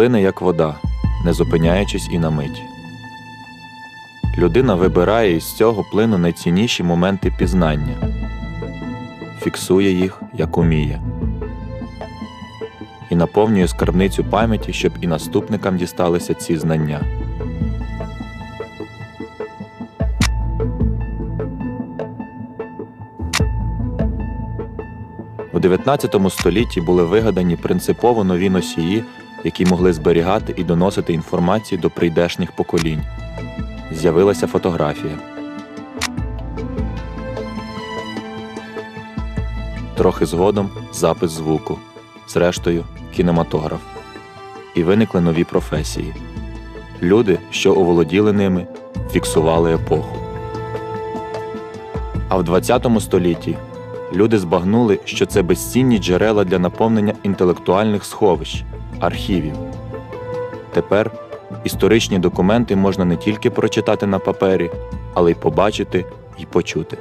Плине, як вода, не зупиняючись і на мить. Людина вибирає із цього плину найцінніші моменти пізнання, фіксує їх, як уміє, і наповнює скарбницю пам'яті, щоб і наступникам дісталися ці знання. У 19 столітті були вигадані принципово нові носії, які могли зберігати і доносити інформацію до прийдешніх поколінь. З'явилася фотографія. Трохи згодом запис звуку, зрештою, кінематограф. І виникли нові професії. Люди, що оволоділи ними, фіксували епоху. А в 20 столітті люди збагнули, що це безцінні джерела для наповнення інтелектуальних сховищ, архівів. Тепер історичні документи можна не тільки прочитати на папері, але й побачити і почути.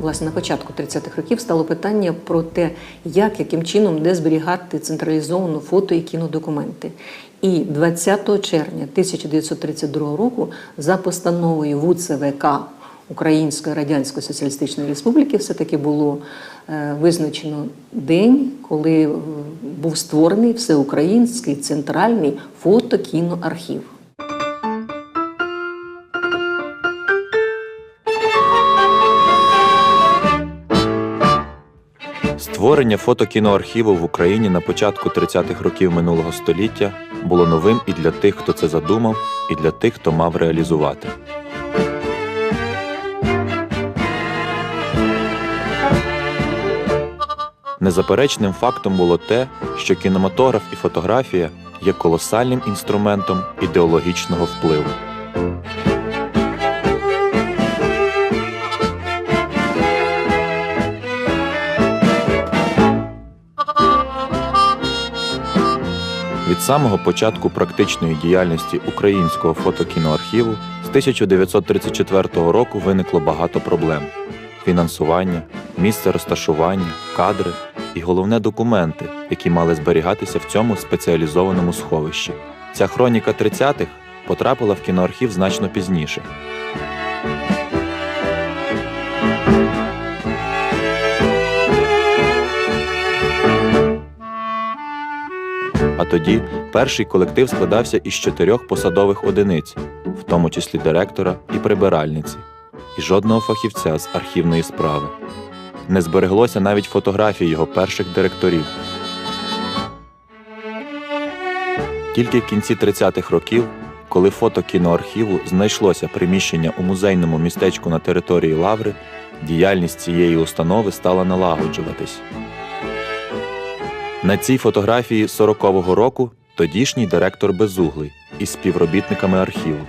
Власне, на початку 30-х років стало питання про те, як, яким чином, де зберігати централізовано фото і кінодокументи. І 20 червня 1932 року за постановою ВУЦВК Української Радянської Соціалістичної Республіки все-таки було визначено день, коли е, був створений всеукраїнський центральний фото-кіноархів. Створення фотокіноархіву в Україні на початку 30-х років минулого століття було новим і для тих, хто це задумав, і для тих, хто мав реалізувати. Незаперечним фактом було те, що кінематограф і фотографія є колосальним інструментом ідеологічного впливу. Від самого початку практичної діяльності українського фотокіноархіву з 1934 року виникло багато проблем: фінансування, місце розташування, кадри і головне документи, які мали зберігатися в цьому спеціалізованому сховищі. Ця хроніка 30-х потрапила в кіноархів значно пізніше. А тоді перший колектив складався із чотирьох посадових одиниць, в тому числі директора і прибиральниці, і жодного фахівця з архівної справи. Не збереглося навіть фотографій його перших директорів. Тільки в кінці 30-х років, коли фото кіноархіву знайшлося приміщення у музейному містечку на території Лаври, діяльність цієї установи стала налагоджуватись. На цій фотографії 40-го року тодішній директор Безуглий із співробітниками архіву.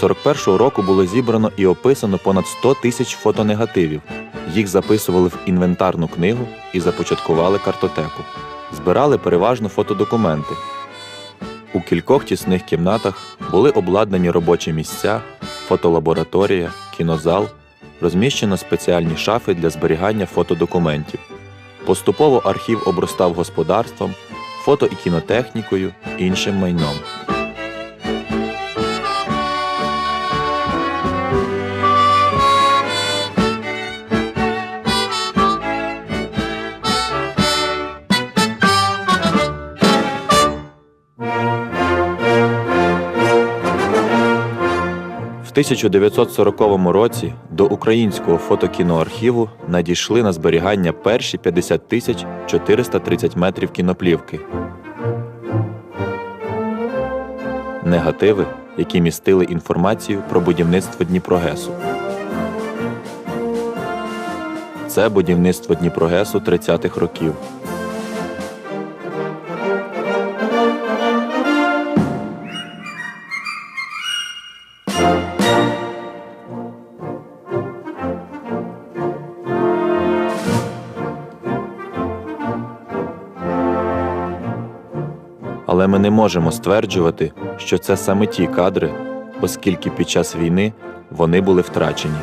До 41-го року було зібрано і описано понад 100 тисяч фотонегативів. Їх записували в інвентарну книгу і започаткували картотеку. Збирали переважно фотодокументи. У кількох тісних кімнатах були обладнані робочі місця, фотолабораторія, кінозал, розміщено спеціальні шафи для зберігання фотодокументів. Поступово архів обростав господарством, фото і кінотехнікою, іншим майном. 1940 році до українського фотокіноархіву надійшли на зберігання перші 50 тисяч 430 метрів кіноплівки. Негативи, які містили інформацію про будівництво Дніпрогесу. Це будівництво Дніпрогесу 30-х років. Можемо стверджувати, що це саме ті кадри, оскільки під час війни вони були втрачені.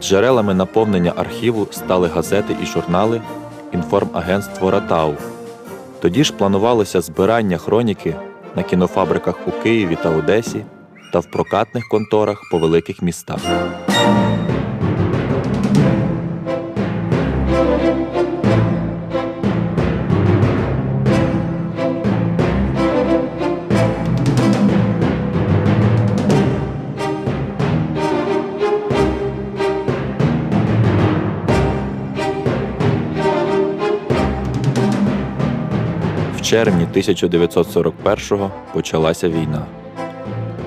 Джерелами наповнення архіву стали газети і журнали, інформагентство Ратау. Тоді ж планувалося збирання хроніки на кінофабриках у Києві та Одесі та в прокатних конторах по великих містах. Червні 1941-го почалася війна.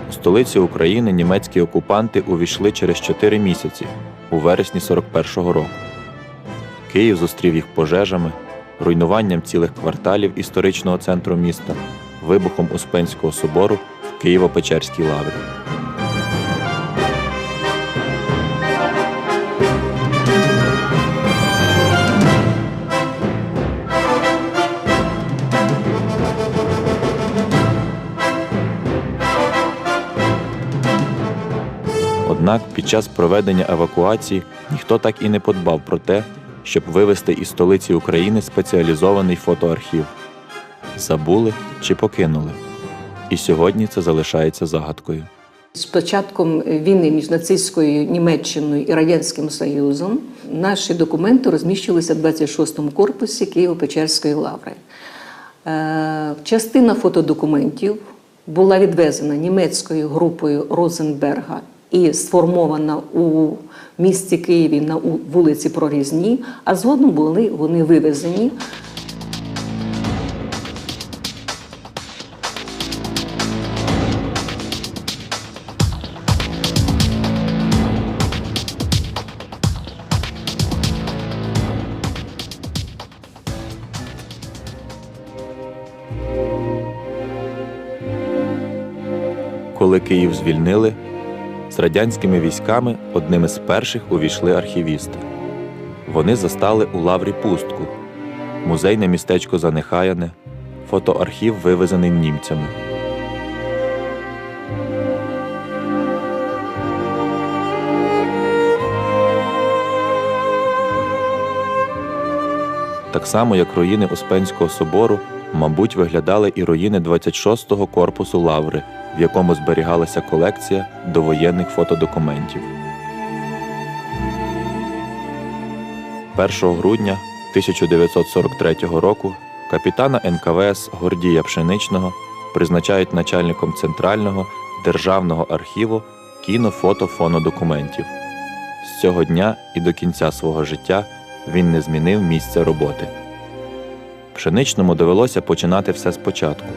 У столиці України німецькі окупанти увійшли через 4 місяці у вересні 41-го року. Київ зустрів їх пожежами, руйнуванням цілих кварталів історичного центру міста, вибухом Успенського собору в Києво-Печерській лаврі. Однак під час проведення евакуації ніхто так і не подбав про те, щоб вивезти із столиці України спеціалізований фотоархів. Забули чи покинули. І сьогодні це залишається загадкою. З початком війни між нацистською Німеччиною і Радянським Союзом наші документи розміщувалися в 26-му корпусі Києво-Печерської лаври. Е, Частина фотодокументів була відвезена німецькою групою Розенберга і сформована у місті Києві на вулиці Прорізні, а згодом були вони вивезені. Коли Київ звільнили, з радянськими військами одними з перших увійшли архівісти. Вони застали у лаврі пустку, музейне містечко занехаяне, фотоархів вивезений німцями. Так само, як руїни Успенського собору, мабуть, виглядали і руїни 26-го корпусу лаври, в якому зберігалася колекція довоєнних фотодокументів. 1 грудня 1943 року капітана НКВС Гордія Пшеничного призначають начальником Центрального державного архіву кіно-фото-фонодокументів. З цього дня і до кінця свого життя він не змінив місце роботи. Пшеничному довелося починати все спочатку.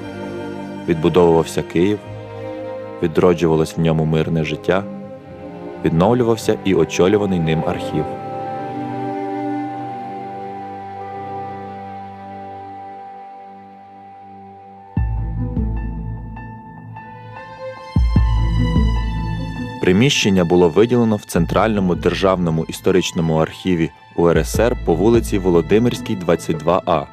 Відбудовувався Київ, відроджувалось в ньому мирне життя, відновлювався і очолюваний ним архів. Приміщення було виділено в Центральному державному історичному архіві УРСР по вулиці Володимирській, 22А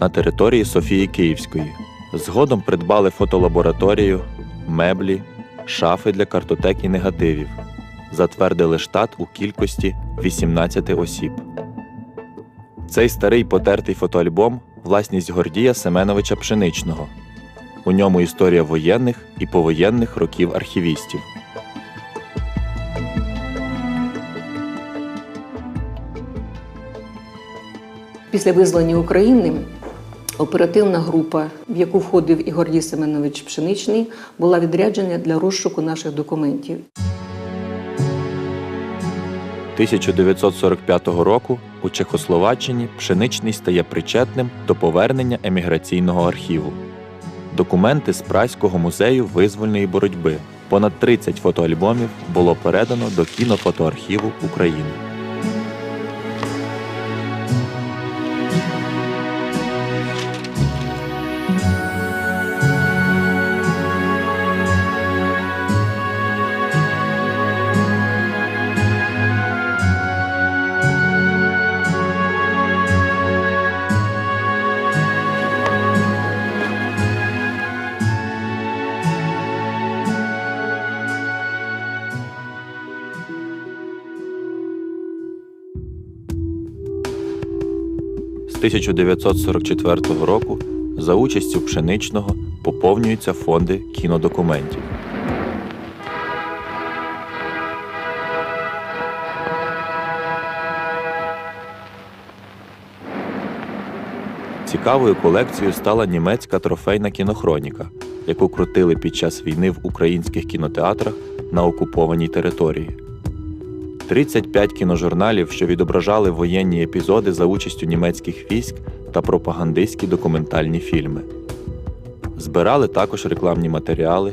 на території Софії Київської. Згодом придбали фотолабораторію, меблі, шафи для картотек і негативів. Затвердили штат у кількості 18 осіб. Цей старий потертий фотоальбом власність Гордія Семеновича Пшеничного. У ньому історія воєнних і повоєнних років архівістів. Після визволення України оперативна група, в яку входив і Гордій Семенович Пшеничний, була відряджена для розшуку наших документів. 1945 року у Чехословаччині Пшеничний стає причетним до повернення еміграційного архіву. Документи з Праського музею визвольної боротьби. Понад 30 фотоальбомів було передано до кінофотоархіву України. 1944 року за участю пшеничного поповнюються фонди кінодокументів. Цікавою колекцією стала німецька трофейна кінохроніка, яку крутили під час війни в українських кінотеатрах на окупованій території. 35 кіножурналів, що відображали воєнні епізоди за участю німецьких військ та пропагандистські документальні фільми. Збирали також рекламні матеріали,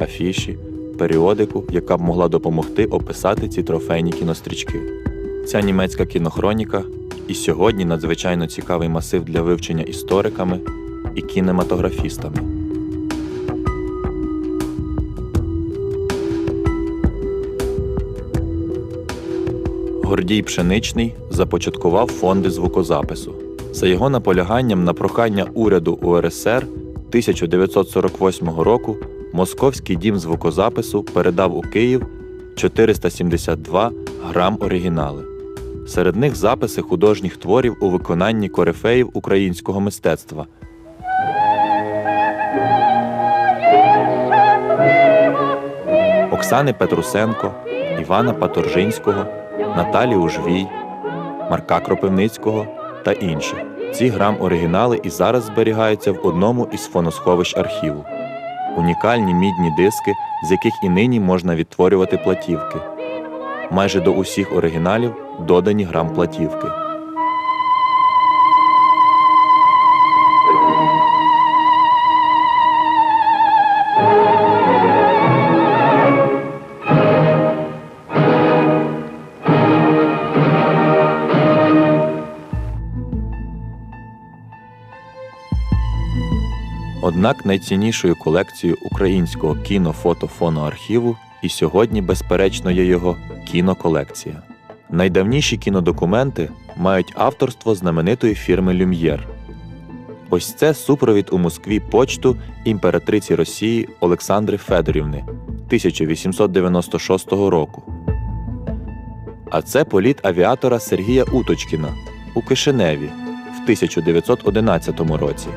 афіші, періодику, яка б могла допомогти описати ці трофейні кінострічки. Ця німецька кінохроніка і сьогодні надзвичайно цікавий масив для вивчення істориками і кінематографістами. Гордій Пшеничний започаткував фонди звукозапису. За його наполяганням на прохання уряду УРСР 1948 року Московський дім звукозапису передав у Київ 472 грам оригінали. Серед них записи художніх творів у виконанні корифеїв українського мистецтва. Оксани Петрусенко, Івана Паторжинського, Наталі Ужвій, Марка Кропивницького та інших. Ці грам оригінали і зараз зберігаються в одному із фоносховищ архіву. Унікальні мідні диски, з яких і нині можна відтворювати платівки. Майже до усіх оригіналів додані грам платівки. Однак найціннішою колекцією українського кіно-фото-фоноархіву і сьогодні, безперечно, є його кіноколекція. Найдавніші кінодокументи мають авторство знаменитої фірми Люм'єр. Ось це супровід у Москві почту імператриці Росії Олександри Федорівни 1896 року. А це політ авіатора Сергія Уточкіна у Кишиневі в 1911 році.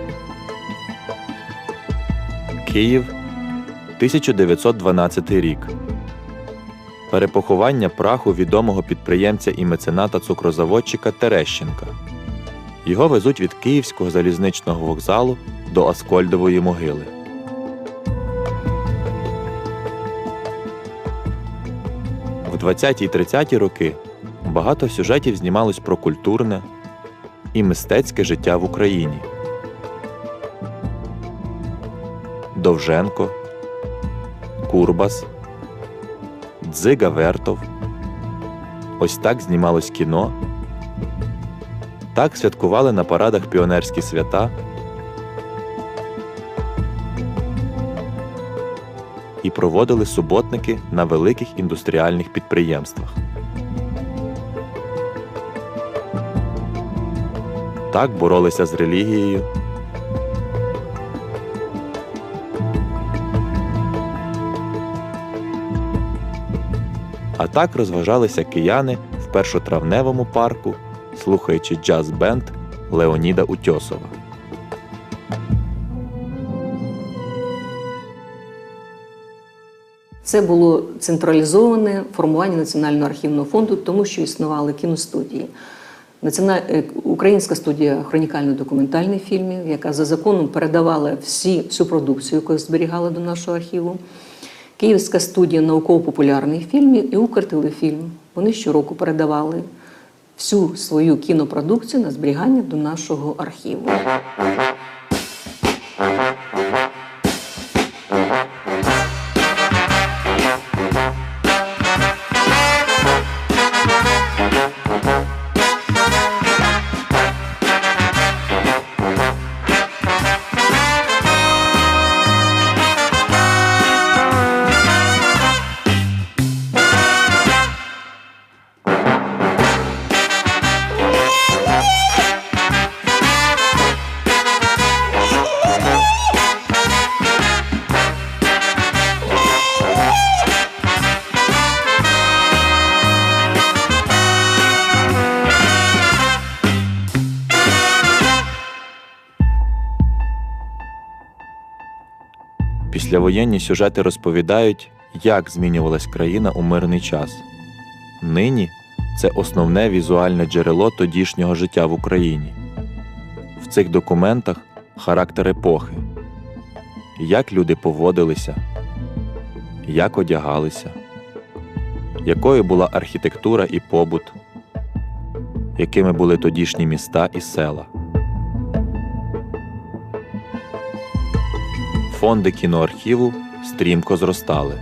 Київ 1912 рік. Перепоховання праху відомого підприємця і мецената цукрозаводчика Терещенка. Його везуть від Київського залізничного вокзалу до Аскольдової могили. В 20-30-ті роки багато сюжетів знімалось про культурне і мистецьке життя в Україні. Довженко, Курбас, Дзига Вертов. Ось так знімалось кіно. Так святкували на парадах піонерські свята. І проводили суботники на великих індустріальних підприємствах. Так боролися з релігією. Так розважалися кияни в першотравневому парку, слухаючи джаз-бенд Леоніда Утьосова. Це було централізоване формування Національного архівного фонду, тому що існували кіностудії. Е, Українська студія хронікально-документальних фільмів, яка за законом передавала всі, всю продукцію, яку зберігала до нашого архіву. Київська студія науково-популярних фільмів і Укртелефільм. Вони щороку передавали всю свою кінопродукцію на зберігання до нашого архіву. Післявоєнні сюжети розповідають, як змінювалась країна у мирний час. Нині це основне візуальне джерело тодішнього життя в Україні. В цих документах характер епохи, як люди поводилися, як одягалися, якою була архітектура і побут, якими були тодішні міста і села. Фонди кіноархіву стрімко зростали.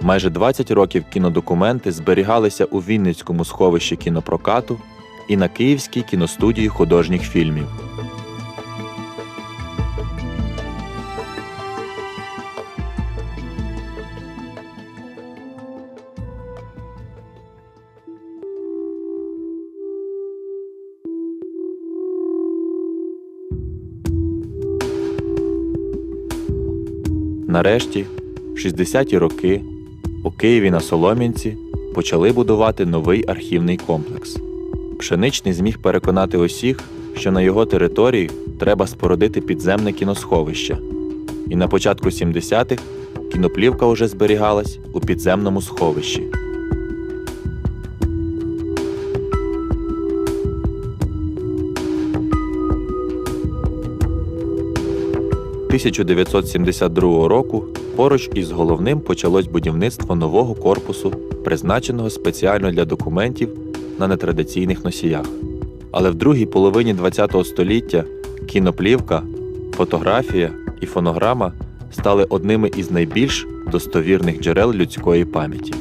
Майже 20 років кінодокументи зберігалися у Вінницькому сховищі кінопрокату і на Київській кіностудії художніх фільмів. Нарешті, в 60-ті роки, у Києві на Солом'янці почали будувати новий архівний комплекс. Пшеничний зміг переконати усіх, що на його території треба спорудити підземне кіносховище. І на початку 70-х кіноплівка вже зберігалась у підземному сховищі. – 1972 року поруч із головним почалось будівництво нового корпусу, призначеного спеціально для документів на нетрадиційних носіях. Але в другій половині ХХ століття кіноплівка, фотографія і фонограма стали одними із найбільш достовірних джерел людської пам'яті.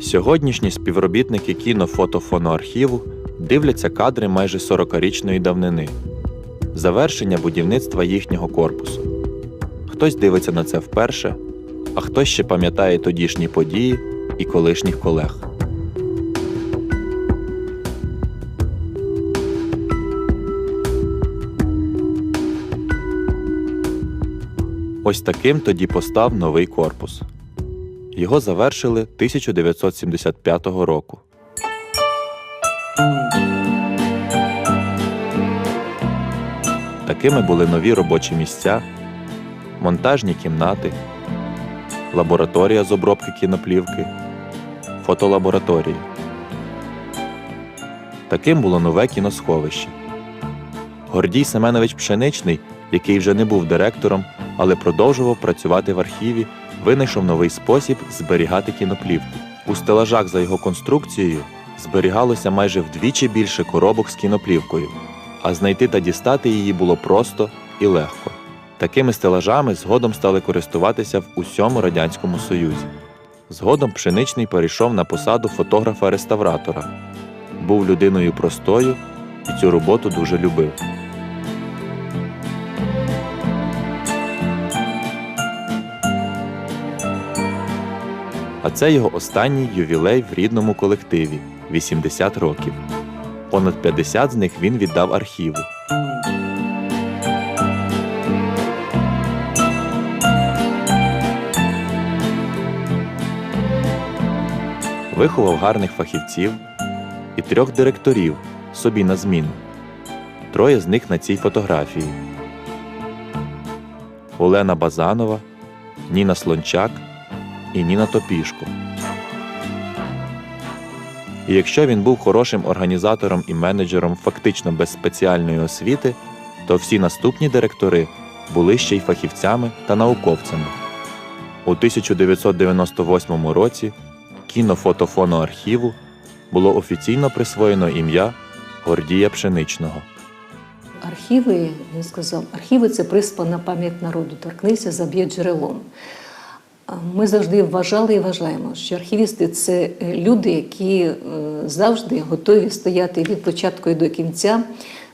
Сьогоднішні співробітники кіно-фото-фоноархіву дивляться кадри майже 40-річної давнини, завершення будівництва їхнього корпусу. Хтось дивиться на це вперше, а хтось ще пам'ятає тодішні події і колишніх колег. Ось таким тоді постав новий корпус. Його завершили 1975 року. Такими були нові робочі місця, монтажні кімнати, лабораторія з обробки кіноплівки, фотолабораторії. Таким було нове кіносховище. Гордій Семенович Пшеничний, який вже не був директором, але продовжував працювати в архіві, винайшов новий спосіб зберігати кіноплівку. У стелажах за його конструкцією зберігалося майже вдвічі більше коробок з кіноплівкою, а знайти та дістати її було просто і легко. Такими стелажами згодом стали користуватися в усьому Радянському Союзі. Згодом Пшеничний перейшов на посаду фотографа-реставратора. Був людиною простою і цю роботу дуже любив. А це його останній ювілей в рідному колективі 80 років. Понад 50 з них він віддав архіву. Виховав гарних фахівців і трьох директорів собі на зміну. Троє з них на цій фотографії: Олена Базанова, Ніна Слончак і Ніна Топішко. І якщо він був хорошим організатором і менеджером фактично без спеціальної освіти, то всі наступні директори були ще й фахівцями та науковцями. У 1998 році кінофотофоноархіву було офіційно присвоєно ім'я Гордія Пшеничного. Архіви, він сказав, архіви це приспана пам'ять народу, торкнися, заб'є джерелом. Ми завжди вважали і вважаємо, що архівісти це е, люди, які е, завжди готові стояти від початку і до кінця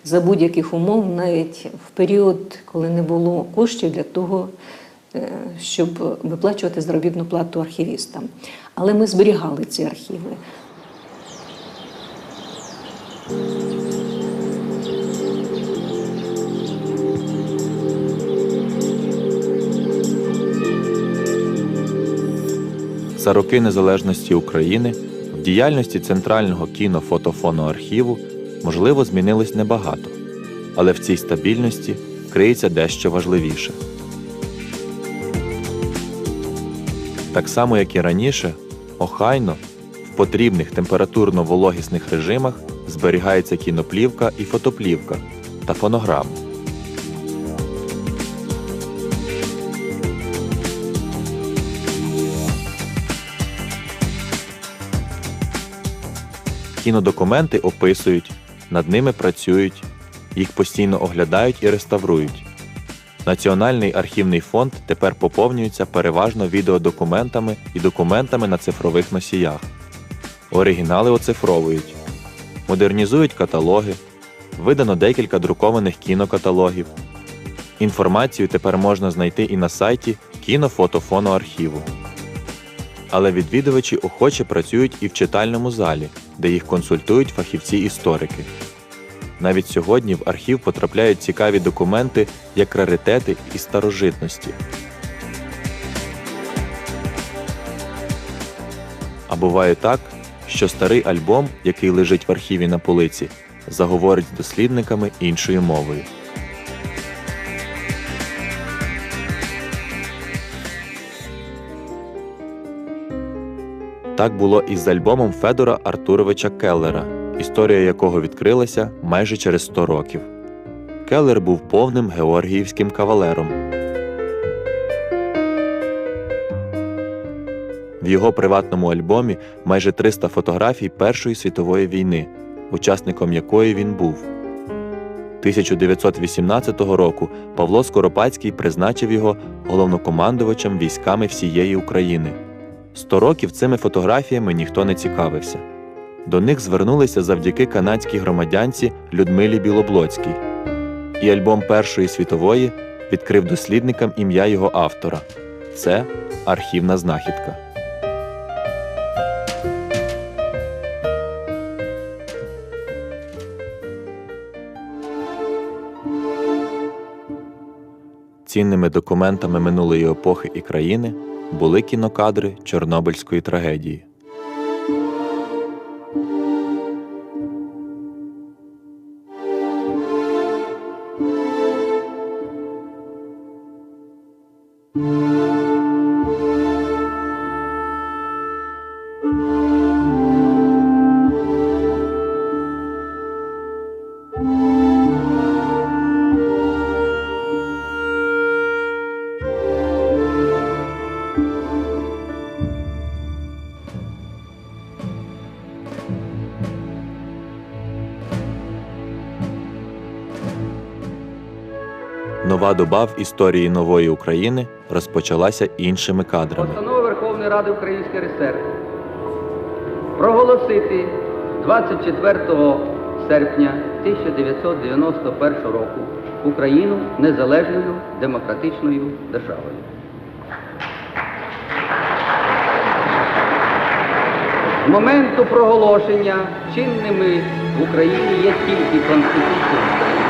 за будь-яких умов, навіть в період, коли не було коштів для того, е, щоб виплачувати заробітну плату архівістам. Але ми зберігали ці архіви. За роки незалежності України в діяльності Центрального кіно-фотофоноархіву можливо змінилось небагато, але в цій стабільності криється дещо важливіше. Так само, як і раніше, охайно в потрібних температурно-вологісних режимах зберігається кіноплівка і фотоплівка та фонограма. Кінодокументи описують, над ними працюють, їх постійно оглядають і реставрують. Національний архівний фонд тепер поповнюється переважно відеодокументами і документами на цифрових носіях. Оригінали оцифровують, модернізують каталоги, видано декілька друкованих кінокаталогів. Інформацію тепер можна знайти і на сайті кінофотофоноархіву. Але відвідувачі охоче працюють і в читальному залі, де їх консультують фахівці-історики. Навіть сьогодні в архів потрапляють цікаві документи як раритети і старожитності. А буває так, що старий альбом, який лежить в архіві на полиці, заговорить з дослідниками іншою мовою. Так було і з альбомом Федора Артуровича Келлера, історія якого відкрилася майже через 100 років. Келлер був повним георгіївським кавалером. В його приватному альбомі майже 300 фотографій Першої світової війни, учасником якої він був. 1918 року Павло Скоропадський призначив його головнокомандувачем військами всієї України. Сто років цими фотографіями ніхто не цікавився. До них звернулися завдяки канадській громадянці Людмилі Білоблоцькій. І альбом Першої світової відкрив дослідникам ім'я його автора. Це архівна знахідка. Цінними документами минулої епохи і країни були кінокадри Чорнобильської трагедії. Доба історії нової України розпочалася іншими кадрами. Постанова Верховної Ради Української РСР проголосити 24 серпня 1991 року Україну незалежною демократичною державою. З моменту проголошення чинними в Україні є тільки Конституція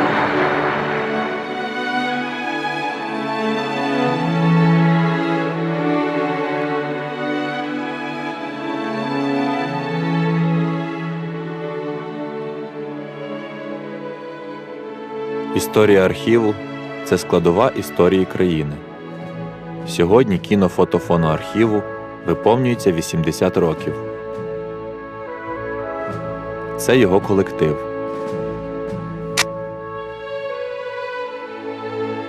Історія архіву це складова історії країни. Сьогодні кінофотофоноархіву виповнюється 80 років. Це його колектив.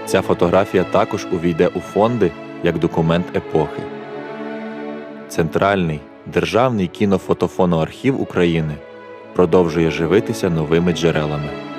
Ця фотографія також увійде у фонди як документ епохи. Центральний державний кінофотофоноархів України продовжує живитися новими джерелами.